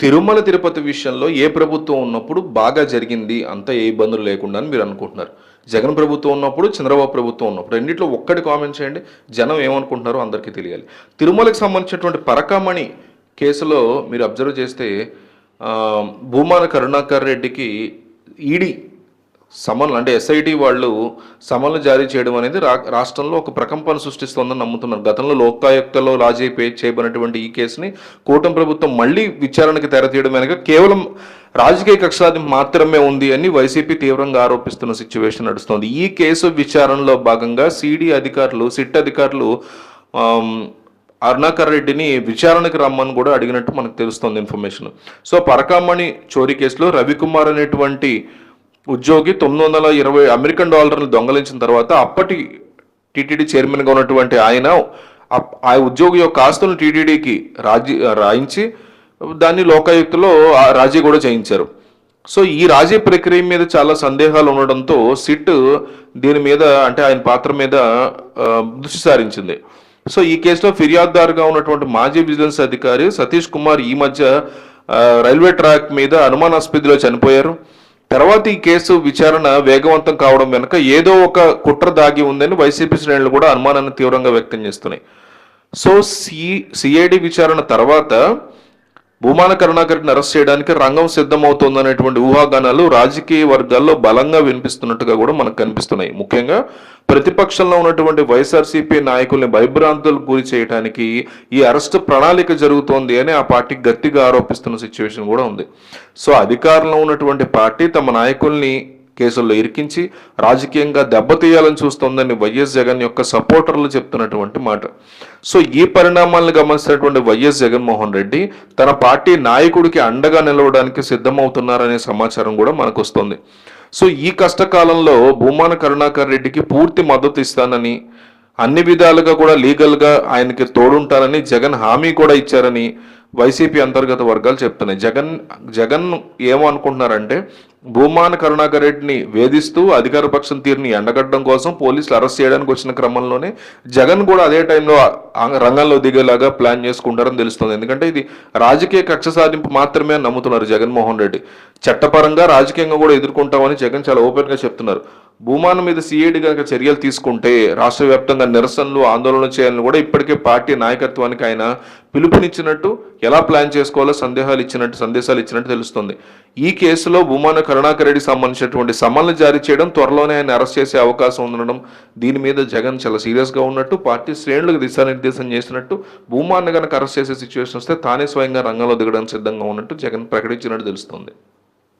తిరుమల తిరుపతి విషయంలో ఏ ప్రభుత్వం ఉన్నప్పుడు బాగా జరిగింది అంత ఏ ఇబ్బందులు లేకుండా అని మీరు అనుకుంటున్నారు. జగన్ ప్రభుత్వం ఉన్నప్పుడు చంద్రబాబు ప్రభుత్వం ఉన్నప్పుడు రెండిట్లో ఒక్కటి కామెంట్ చేయండి జనం ఏమనుకుంటున్నారో అందరికీ తెలియాలి. తిరుమలకు సంబంధించినటువంటి పరకామణి కేసులో మీరు అబ్జర్వ్ చేస్తే భూమాన కరుణాకర్ రెడ్డికి ఈడీ సమన్లు అంటే ఎస్ఐటి వాళ్ళు సమన్లు జారీ చేయడం అనేది రా రాష్ట్రంలో ఒక ప్రకంపన సృష్టిస్తోందని నమ్ముతున్నారు. గతంలో లోకాయుక్తలో రాజీ పే చేయబడినటువంటి ఈ కేసుని కూటమి ప్రభుత్వం మళ్ళీ విచారణకు తెరతీయడం వెనక కేవలం రాజకీయ కక్షాది మాత్రమే ఉంది అని వైసీపీ తీవ్రంగా ఆరోపిస్తున్న సిచ్యువేషన్ నడుస్తోంది. ఈ కేసు విచారణలో భాగంగా సిడి అధికారులు సిట్ అధికారులు అరుణాకర్ రెడ్డిని విచారణకు రమ్మని కూడా అడిగినట్టు మనకు తెలుస్తుంది ఇన్ఫర్మేషన్. సో పరకామణి చోరీ కేసులో రవికుమార్ అనేటువంటి ఉద్యోగి తొమ్మిది వందల ఇరవై అమెరికన్ డాలర్లు దొంగలించిన తర్వాత అప్పటి టీటీడీ చైర్మన్గా ఉన్నటువంటి ఆయన ఆ ఉద్యోగి యొక్క ఆస్తులను టీటీడీకి రాజీ రాయించి దాన్ని లోకాయుక్తలో ఆ రాజీ కూడా చేయించారు. సో ఈ రాజీ ప్రక్రియ మీద చాలా సందేహాలు ఉండడంతో సిట్ దీని మీద అంటే ఆయన పాత్ర మీద దృష్టి సారించింది. సో ఈ కేసులో ఫిర్యాదుదారుగా ఉన్నటువంటి మాజీ విజిలెన్స్ అధికారి సతీష్ కుమార్ ఈ మధ్య రైల్వే ట్రాక్ మీద అనుమానాస్పదిలో చనిపోయారు. తర్వాత ఈ కేసు విచారణ వేగవంతం కావడం వెనుక ఏదో ఒక కుట్ర దాగి ఉందని వైసీపీ శ్రేణులు కూడా అనుమానాన్ని తీవ్రంగా వ్యక్తం చేస్తున్నాయి. సో సి సిఐడి విచారణ తర్వాత భూమాన కరుణాకర్ని అరెస్ట్ చేయడానికి రంగం సిద్ధమవుతోందనేటువంటి ఊహాగానాలు రాజకీయ వర్గాల్లో బలంగా వినిపిస్తున్నట్టుగా కూడా మనకు కనిపిస్తున్నాయి. ముఖ్యంగా ప్రతిపక్షంలో ఉన్నటువంటి వైఎస్ఆర్సీపీ నాయకుల్ని భయభ్రాంతులకు గురి చేయడానికి ఈ అరెస్ట్ ప్రణాళిక జరుగుతోంది అని ఆ పార్టీ గట్టిగా ఆరోపిస్తున్న సిచ్యువేషన్ కూడా ఉంది. సో అధికారంలో ఉన్నటువంటి పార్టీ తమ నాయకుల్ని కేసుల్లో ఇరికించి రాజకీయంగా దెబ్బతీయాలని చూస్తోందని వైఎస్ జగన్ యొక్క సపోర్టర్లు చెప్తున్నటువంటి మాట. సో ఈ పరిణామాలను గమనిస్తున్నటువంటి వైఎస్ జగన్మోహన్ రెడ్డి తన పార్టీ నాయకుడికి అండగా నిలవడానికి సిద్ధమవుతున్నారనే సమాచారం కూడా మనకు వస్తుంది సో ఈ కష్టకాలంలో భూమాన కరుణాకర్ రెడ్డికి పూర్తి మద్దతు ఇస్తానని అన్ని విధాలుగా కూడా లీగల్గా ఆయనకి తోడుంటారని జగన్ హామీ కూడా ఇచ్చారని వైసీపీ అంతర్గత వర్గాలు చెప్తున్నాయి. జగన్ జగన్ ఏమనుకుంటున్నారంటే భూమాన కరుణాకర్ రెడ్డిని వేధిస్తూ అధికార పక్షం తీరుని ఎండగట్టడం కోసం పోలీసులు అరెస్ట్ చేయడానికి వచ్చిన క్రమంలోనే జగన్ కూడా అదే టైంలో ఆ రంగంలో దిగేలాగా ప్లాన్ చేసుకుంటారని తెలుస్తుంది. ఎందుకంటే ఇది రాజకీయ కక్ష సాధింపు మాత్రమే నమ్ముతున్నారు జగన్మోహన్ రెడ్డి. చట్టపరంగా రాజకీయంగా కూడా ఎదుర్కొంటామని జగన్ చాలా ఓపెన్గా చెప్తున్నారు. భూమాన మీద సిఐడి కనుక చర్యలు తీసుకుంటే రాష్ట్ర వ్యాప్తంగా నిరసనలు ఆందోళన చేయాలని కూడా ఇప్పటికే పార్టీ నాయకత్వానికి ఆయన పిలుపునిచ్చినట్టు ఎలా ప్లాన్ చేసుకోవాలో సందేహాలు ఇచ్చినట్టు సందేశాలు ఇచ్చినట్టు తెలుస్తుంది. ఈ కేసులో భూమాన కరుణాకర్ రెడ్డికి సంబంధించినటువంటి సమన్లు జారీ చేయడం త్వరలోనే ఆయన అరెస్ట్ చేసే అవకాశం ఉండడం దీని మీద జగన్ చాలా సీరియస్గా ఉన్నట్టు పార్టీ శ్రేణులకు దిశానిర్దేశం చేసినట్టు భూమాన్ని కనుక అరెస్ట్ చేసే సిచ్యువేషన్ వస్తే తానే స్వయంగా రంగంలో దిగడానికి సిద్ధంగా ఉన్నట్టు జగన్ ప్రకటించినట్టు తెలుస్తుంది.